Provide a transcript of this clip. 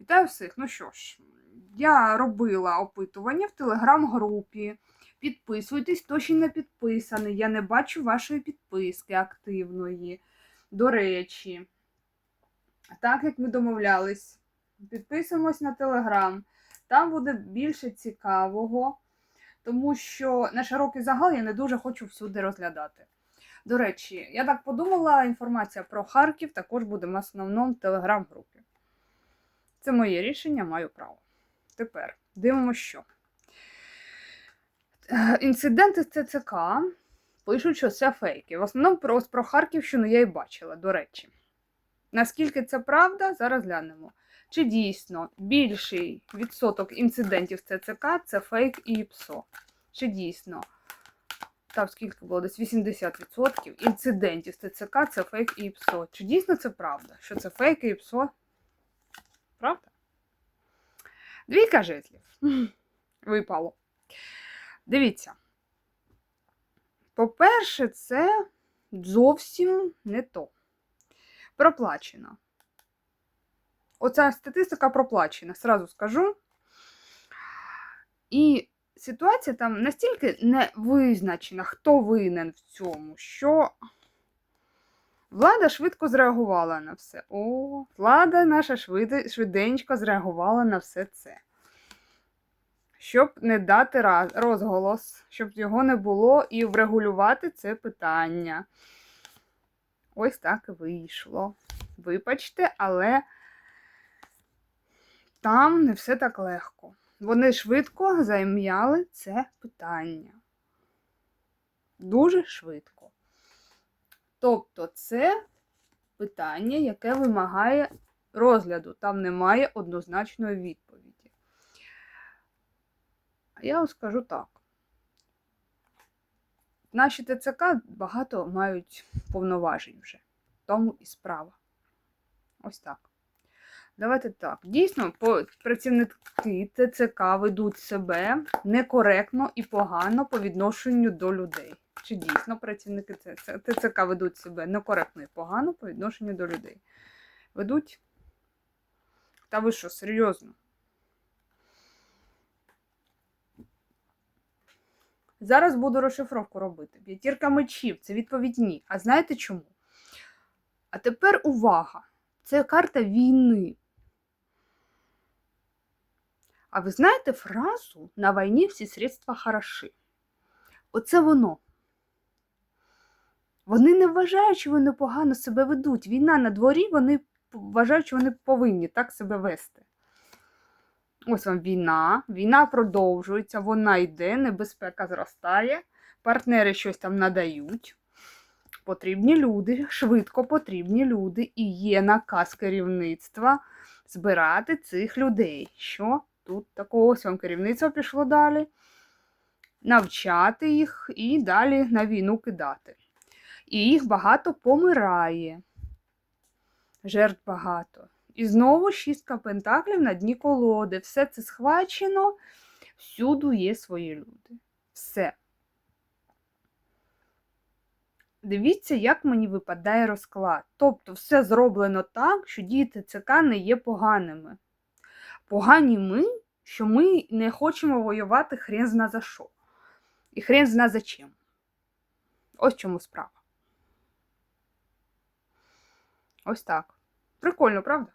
Вітаю всіх. Ну що ж, я робила опитування в телеграм-групі. Підписуйтесь, хто ще не підписаний. Я не бачу вашої підписки активної. До речі, так як ми домовлялись, підписуємось на телеграм. Там буде більше цікавого, тому що на широкий загал я не дуже хочу всюди розглядати. До речі, я так подумала, інформація про Харків також буде в основному в телеграм-групі. Це моє рішення, маю право. Тепер дивимося, що. Е, Інциденти з ЦЦК пишуть, що це фейки. В основному про, про Харківщину я і бачила, до речі. Наскільки це правда, зараз глянемо. Чи дійсно більший відсоток інцидентів з ЦЦК це фейк і ПСО? Чи дійсно? Там скільки було? Десь 80% інцидентів з ТЦК це фейк і ПСО. Чи дійсно це правда? Що це фейк і ПСО? Правда? Двійка жезлів. Випало. Дивіться. По-перше, це зовсім не то. Проплачено. Оця статистика проплачена, сразу скажу. І ситуація там настільки не визначена, хто винен в цьому, що влада швидко зреагувала на все. О, влада наша швиде, швиденько зреагувала на все це. Щоб не дати розголос, щоб його не було, і врегулювати це питання. Ось так і вийшло. Вибачте, але там не все так легко. Вони швидко займ'яли це питання. Дуже швидко. Тобто, це питання, яке вимагає розгляду. Там немає однозначної відповіді. А я вам скажу так. Наші ТЦК багато мають повноважень вже. Тому і справа. Ось так. Давайте так. Дійсно, працівники ТЦК ведуть себе некоректно і погано по відношенню до людей. Чи дійсно працівники ТЦК ведуть себе некоректно і погано по відношенню до людей? Ведуть? Та ви що, серйозно? Зараз буду розшифровку робити. П'ятірка мечів це відповідь ні. А знаєте чому? А тепер увага! Це карта війни. А ви знаєте фразу на війні всі средства хороші? Оце воно. Вони не вважають, що вони погано себе ведуть. Війна на дворі, вони вважають, що вони повинні так себе вести. Ось вам війна, війна продовжується, вона йде, небезпека зростає, партнери щось там надають. Потрібні люди, швидко потрібні люди, і є наказ керівництва збирати цих людей. Що тут такого? Ось вам керівництво пішло далі, навчати їх і далі на війну кидати. І їх багато помирає. Жертв багато. І знову шістка пентаклів на дні колоди. Все це схвачено, всюду є свої люди. Все. Дивіться, як мені випадає розклад. Тобто, все зроблено так, що дії ТЦК не є поганими. Погані ми, що ми не хочемо воювати хрен зна за що. І хрен зна за чим. Ось чому справа. Ось так. Прикольно, правда?